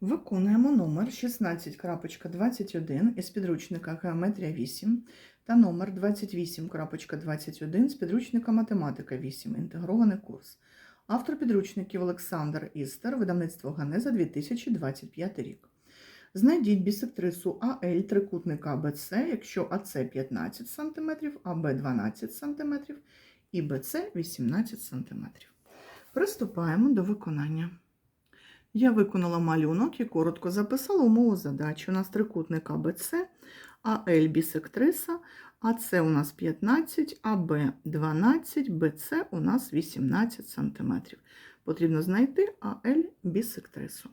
Виконуємо номер 16.21 із підручника Геометрія 8 та номер 28.21 з підручника Математика 8. Інтегрований курс. Автор підручників Олександр Істер, видавництво Ганеза 2025 рік. Знайдіть бісектрису АЛ трикутника АБЦ, якщо АЦ 15 см, АБ 12 см і БЦ 18 см. Приступаємо до виконання. Я виконала малюнок і коротко записала умову задачі. У нас трикутник АБЦ, АЛ бісектриса, АЦ у нас 15, АБ 12, БЦ у нас 18 см. Потрібно знайти АЛ бісектрису.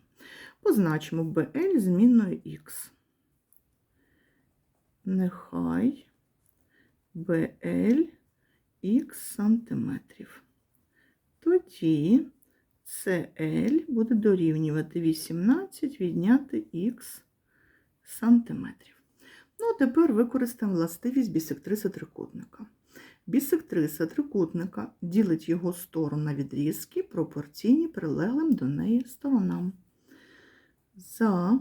Позначимо БЛ змінною Х. Нехай БЛ Х сантиметрів. Тоді CL буде дорівнювати 18 відняти х сантиметрів. Ну, тепер використаємо властивість бісектриси трикутника. Бісектриса трикутника ділить його сторону на відрізки, пропорційні прилеглим до неї сторонам. За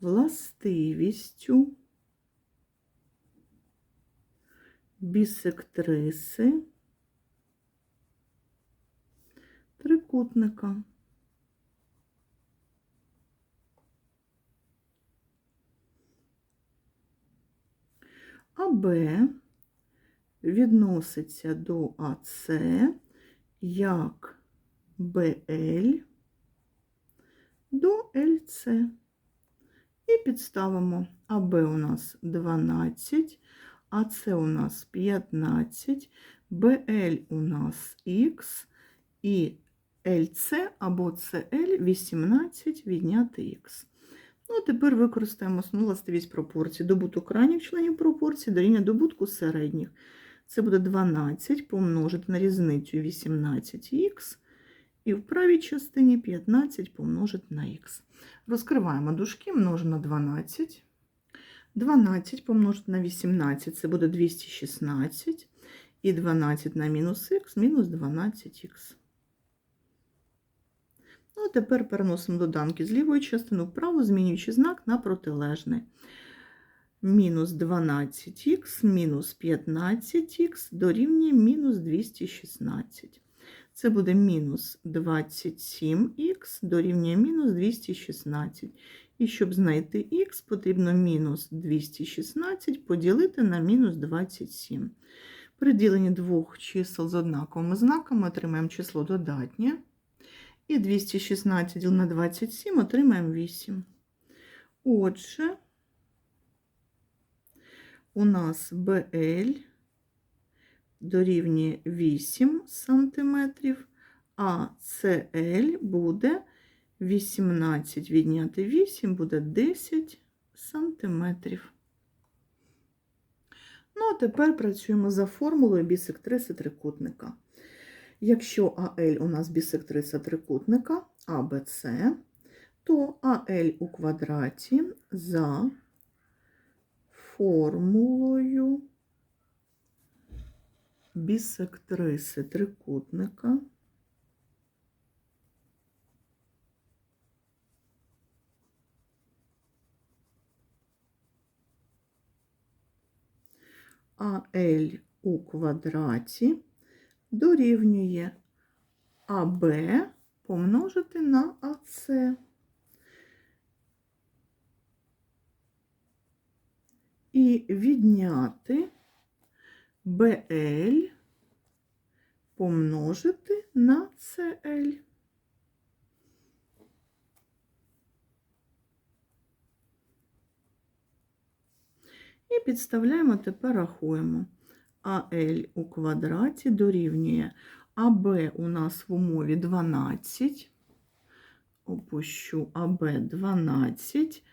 властивістю бісектриси трикутника. АБ відноситься до АС як БЛ до ЛЦ. І підставимо АБ у нас 12, АС у нас 15, БЛ у нас Х і ЛЦ або ЦЛ 18 відняти х. Ну, тепер використаємо основну властивість пропорцій. Добуток крайніх членів пропорції дорівнює добутку середніх. Це буде 12 помножити на різницю 18х, і в правій частині 15 помножити на х. Розкриваємо дужки, множимо на 12. 12 помножити на 18 це буде 216. І 12 на мінус х мінус 12х. Ну, а тепер переносимо доданки з лівої частини вправо, змінюючи знак на протилежний. Мінус 12х мінус 15х дорівнює мінус 216. Це буде мінус 27х дорівнює мінус 216. І щоб знайти х, потрібно мінус 216 поділити на мінус 27. При діленні двох чисел з однаковими знаками отримаємо число додатнє. І 216 діл на 27 отримаємо 8. Отже, у нас БЛ дорівнює 8 см, а СЛ буде 18 відняти 8 буде 10 см. Ну, а тепер працюємо за формулою бісектриси трикутника. Якщо АЛ у нас бісектриса трикутника АБЦ, то АЛ у квадраті за формулою бісектриси трикутника АЛ у квадраті дорівнює АБ помножити на АС. І відняти БЛ помножити на СЛ. І підставляємо, тепер рахуємо. АЛ у квадраті дорівнює АБ у нас в умові 12, опущу АБ 12,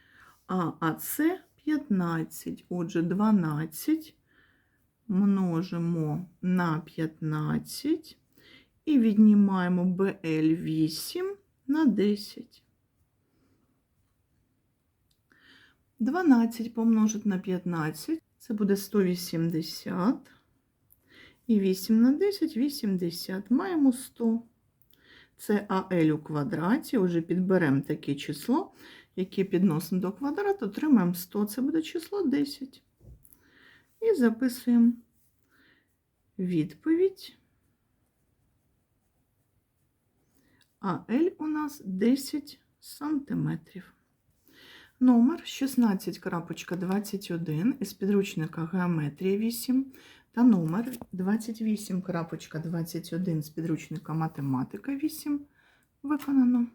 а АС 15. Отже, 12 множимо на 15 і віднімаємо БЛ 8 на 10. 12 помножити на 15, це буде 180. І 8 на 10 80. Маємо 100. Це АЛ у квадраті. Уже підберемо таке число, яке підносимо до квадрату, отримаємо 100. Це буде число 10. І записуємо відповідь. АЛ у нас 10 сантиметрів. Номер 16.21 із підручника Геометрія 8 та номер 28.21 з підручника Математика 8 виконано.